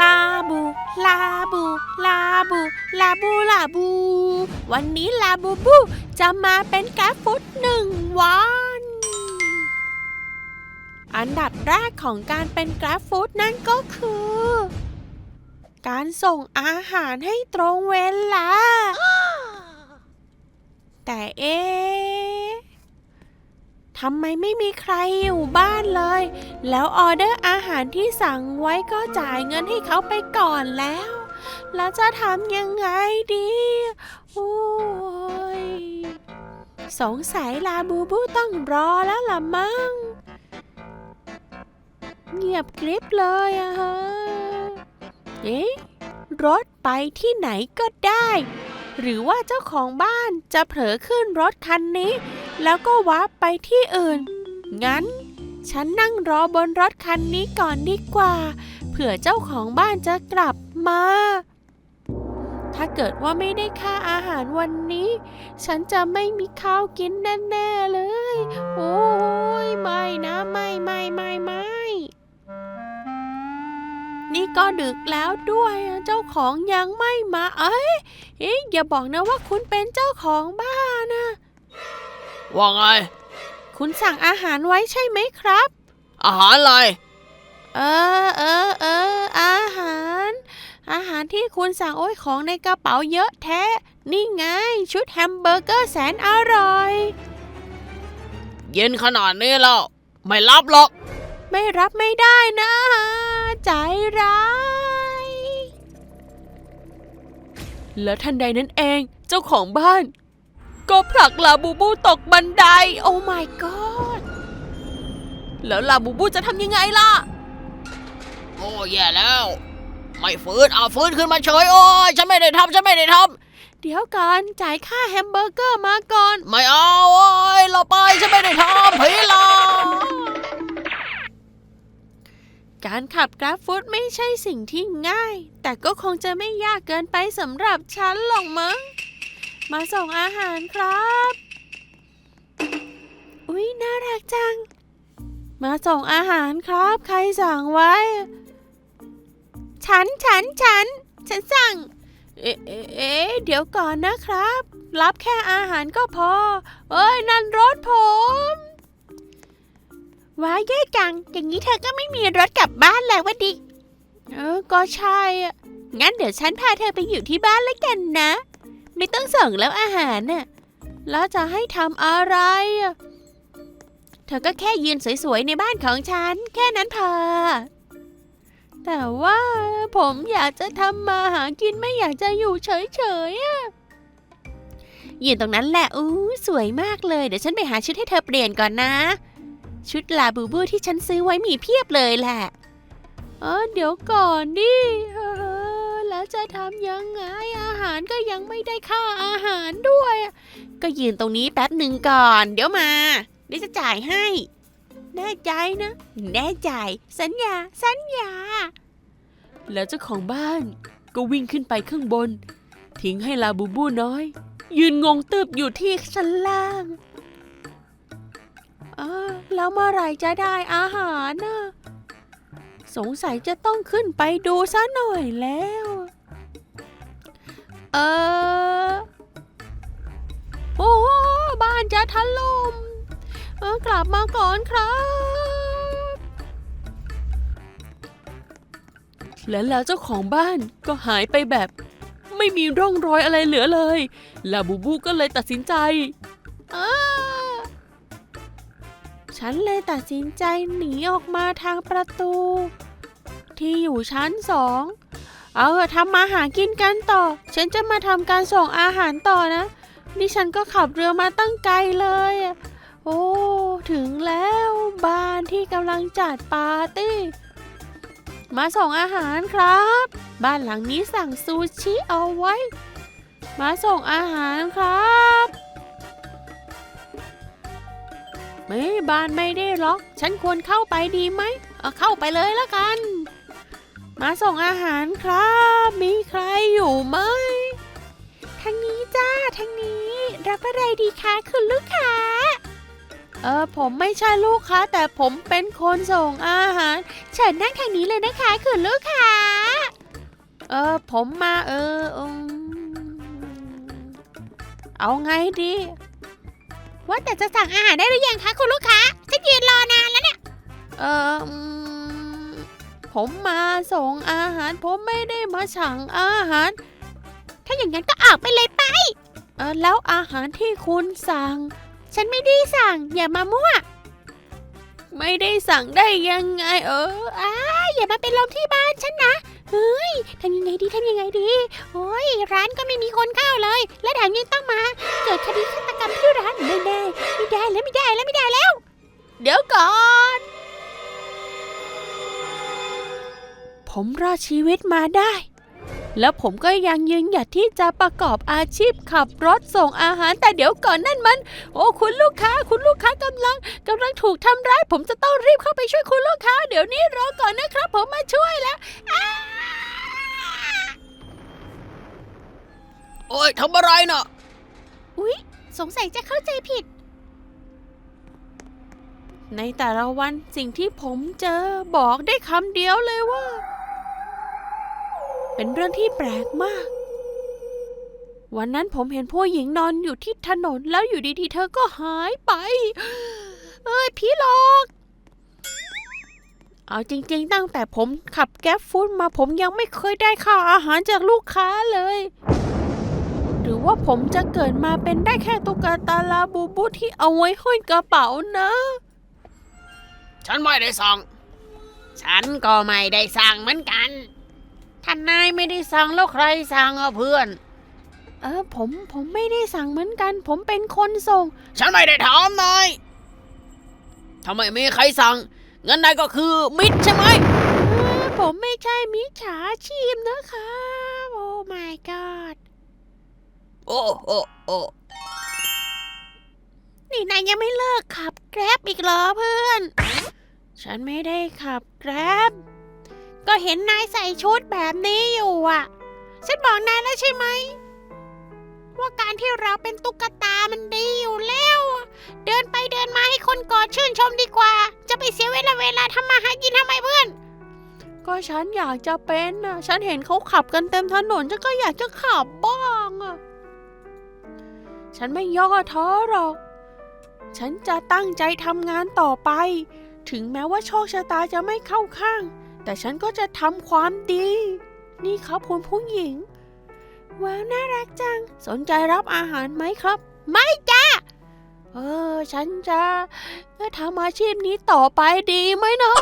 ลาบู ลาบู ลาบู ลาบู ลาบู วันนี้ลาบูบูจะมาเป็นกราฟุตหนึ่งวัน อันดับแรกของการเป็นกราฟฟู้ดนั่นก็คือ การส่งอาหารให้ตรงเวลา แต่เอ๊ ทำไมไม่มีใครอยู่บ้านเลย แล้วออเดอร์อาหารที่สั่งไว้ก็จ่ายเงินให้เขาไปก่อนแล้ว แล้วจะทำยังไงดีโอ้ยสงสัยลาบูบูต้องรอแล้วล่ะมั้ง เงียบกริบเลยอะฮะ เอ๊ะรถไปที่ไหนก็ได้ หรือว่าเจ้าของบ้านจะเผลอขึ้นรถคันนี้ แล้วก็วับไปที่อื่น งั้น ฉันนั่งรอบนรถคันนี้ก่อนดีกว่า เผื่อเจ้าของบ้านจะกลับมา ถ้าเกิดว่าไม่ได้ค่าอาหารวันนี้ ฉันจะไม่มีข้าวกินแน่ๆเลย โอ้ยไม่นะไม่ไม่ไม่ไม่นี่ก็ดึกแล้วด้วยเจ้าของยังไม่มา เอ้ยอย่าบอกนะว่าคุณเป็นเจ้าของบ้าน ว่าไง คุณสั่งอาหารไว้ใช่ไหมครับ อาหารอะไร เออเออเอออาหาร อาหารที่คุณสั่งโอ้ยของในกระเป๋าเยอะแท้ นี่ไง ชุดแฮมเบอร์เกอร์แสนอร่อย เย็นขนาดนี้แล้วไม่รับหรอก ไม่รับไม่ได้นะ ใจร้าย และทันใดนั้นเองเจ้าของบ้าน ก็ผลักลาบูบูตกบันได โอ้ my god แล้วลาบูบูจะทำยังไงล่ะ โอ้แย่แล้ว ไม่ฟื้นเอาฟื้นขึ้นมาเฉยโอ้ยฉันไม่ได้ทำฉันไม่ได้ทเดี๋ยวก่อนจ่ายค่าแฮมเบอร์เกอร์มาก่อนำไม่เอาโอ้ยเราไปฉันไม่ได้ทำผีหลอกการขับกราฟฟู้ดไม่ใช่สิ่งที่ง่าย แต่ก็คงจะไม่ยากเกินไปสำหรับฉันหรอกมั้ง มาส่งอาหารครับ อุ๊ย น่ารักจัง มาส่งอาหารครับ ใครสั่งไว้ ฉัน ฉัน ฉัน ฉันสั่ง เอ๊ะเอ๊ะเเดี๋ยวก่อนนะครับ รับแค่อาหารก็พอ เอ้ย นั่นรถผมว้ายแย่จัง อย่างนี้เธอก็ไม่มีรถกลับบ้านแล้ววะดิ เออ ก็ใช่ งั้นเดี๋ยวฉันพาเธอไปอยู่ที่บ้านแล้วกันนะ ไม่ต้องส่งแล้วอาหารน่ะแล้วจะให้ทำอะไร เธอก็แค่ยืนสวยๆในบ้านของฉัน แค่นั้นพอ แต่ว่าผมอยากจะทำมาหากินไม่อยากจะอยู่เฉยๆอะยืนตรงนั้นแหละอู้สวยมากเลย เดี๋ยวฉันไปหาชุดให้เธอเปลี่ยนก่อนนะ ชุดลาบูบูที่ฉันซื้อไว้มีเพียบเลยแหละ เออเดี๋ยวก่อนดิเออ จะทำยังไงอาหารก็ยังไม่ได้ค่าอาหารด้วย ก็ยืนตรงนี้แป๊บหนึ่งก่อน เดี๋ยวมาเดี๋ยวจะจ่ายให้ แน่ใจนะ แน่ใจ สัญญา สัญญา แล้วเจ้าของบ้านก็วิ่งขึ้นไปข้างบน ทิ้งให้ลาบูบูน้อย ยืนงงตึบอยู่ที่ชั้นล่างอาแล้วเมื่อไรจะได้อาหารน่ะสงสัยจะต้องขึ้นไปดูซะหน่อยแล้ว เออ โอ้บ้านจะถล่มเออกลับมาก่อนครับ และแล้วเจ้าของบ้านก็หายไปแบบ ไม่มีร่องรอยอะไรเหลือเลย ลาบูบูก็เลยตัดสินใจอ้าฉันเลยตัดสินใจหนีออกมาทางประตู ที่อยู่ชั้นสอง เอาเถอะทำมาหากินกันต่อ ฉันจะมาทำการส่งอาหารต่อนะนี่ฉันก็ขับเรือมาตั้งไกลเลย โอ้ ถึงแล้วบ้านที่กำลังจัดปาร์ตี้ มาส่งอาหารครับ บ้านหลังนี้สั่งซูชิเอาไว้ มาส่งอาหารครับไม่บ้านไม่ได้ล็อก ฉันควรเข้าไปดีไหม เอาเข้าไปเลยละกัน มาส่งอาหารครับ มีใครอยู่ไหมทางนี้จ้าทางนี้ รับอะไรดีคะคุณลูกค้า เออผมไม่ใช่ลูกค้า แต่ผมเป็นคนส่งอาหาร เชิญนั่งทางนี้เลยนะคะคุณลูกค้า เออผมมาเอออเอาไงดี ว่าแต่จะสั่งอาหารได้หรือยังคะคุณลูกค้าฉันยืนรอนาน ผมมาส่งอาหาร ผมไม่ได้มาสั่งอาหาร ถ้าอย่างนั้นก็ออกไปเลยไป เออแล้วอาหารที่คุณสั่ง ฉันไม่ได้สั่ง อย่ามามั่ว ไม่ได้สั่งได้ยังไง เอออ้าอย่ามาเป็นลมที่บ้านฉันนะเฮ้ยทำยังไงดีทำยังไงดีโอ้ยร้านก็ไม่มีคนเข้าเลย และแถมยังต้องมาเกิดคดีฆาตกรรมที่ร้านไม่ได้ไม่ได้แล้วไม่ได้แล้วไม่ได้แล้ว เดี๋ยวก่อน ผมรอดชีวิตมาได้ แล้วผมก็ยังยืนหยัดที่จะประกอบอาชีพขับรถส่งอาหารแต่เดี๋ยวก่อนนั่นมัน โอ้คุณลูกค้า คุณลูกค้ากำลังกำลังถูกทำร้าย ผมจะต้องรีบเข้าไปช่วยคุณลูกค้า เดี๋ยวนี้รอก่อนนะครับ ผมมาช่วยแล้วอ้าโอ้ยทำอะไรน่ะอุ๊ย สงสัยจะเข้าใจผิด ในแต่ละวันสิ่งที่ผมเจอบอกได้คำเดียวเลยว่า เป็นเรื่องที่แปลกมาก วันนั้นผมเห็นผู้หญิงนอนอยู่ที่ถนนแล้วอยู่ดีๆ เธอก็หายไป เอ้ยผีหลอก เอาจริงๆ ตั้งแต่ผมขับแก๊ปฟูดมาผมยังไม่เคยได้ค่าอาหารจากลูกค้าเลย หรือว่าผมจะเกิดมาเป็นได้แค่ตุ๊กตาลาบูบูที่เอาไว้ห้อยกระเป๋านะ ฉันไม่ได้สั่ง ฉันก็ไม่ได้สั่งเหมือนกัน ท่านนายไม่ได้สั่งแล้วใครสั่งอะเพื่อน เออผมผมไม่ได้สั่งเหมือนกัน ผมเป็นคนส่ง ฉันไม่ได้ถามนายทำไมมีใครสั่งงั้นนายก็คือมิตรใช่ไหมเออผมไม่ใช่มิจฉาชีพนะคะโอ้ my god โอ้โอ้โอ้นี่นายยังไม่เลิกขับแกร็บอีกเหรอเพื่อน ฉันไม่ได้ขับแกร็บ ก็เห็นนายใส่ชุดแบบนี้อยู่อะ ฉันบอกนายแล้วใช่ไหม ว่าการที่เราเป็นตุ๊กตามันดีอยู่แล้ว เดินไปเดินมาให้คนกอดชื่นชมดีกว่า จะไปเสียเวลาเวลาทำมาหากินทำไมเพื่อน ก็ฉันอยากจะเป็นน่ะ ฉันเห็นเขาขับกันเต็มถนน ฉันก็อยากจะขับบ้างอะ ฉันไม่ย่อท้อหรอก ฉันจะตั้งใจทำงานต่อไป ถึงแม้ว่าโชคชะตาจะไม่เข้าข้าง แต่ฉันก็จะทำความดี นี่ครับคุณผู้หญิง ว้าวน่ารักจัง สนใจรับอาหารไหมครับ ไม่จ้าเออ ฉันจะทำอาชีพนี้ต่อไปดีไหมเนาะ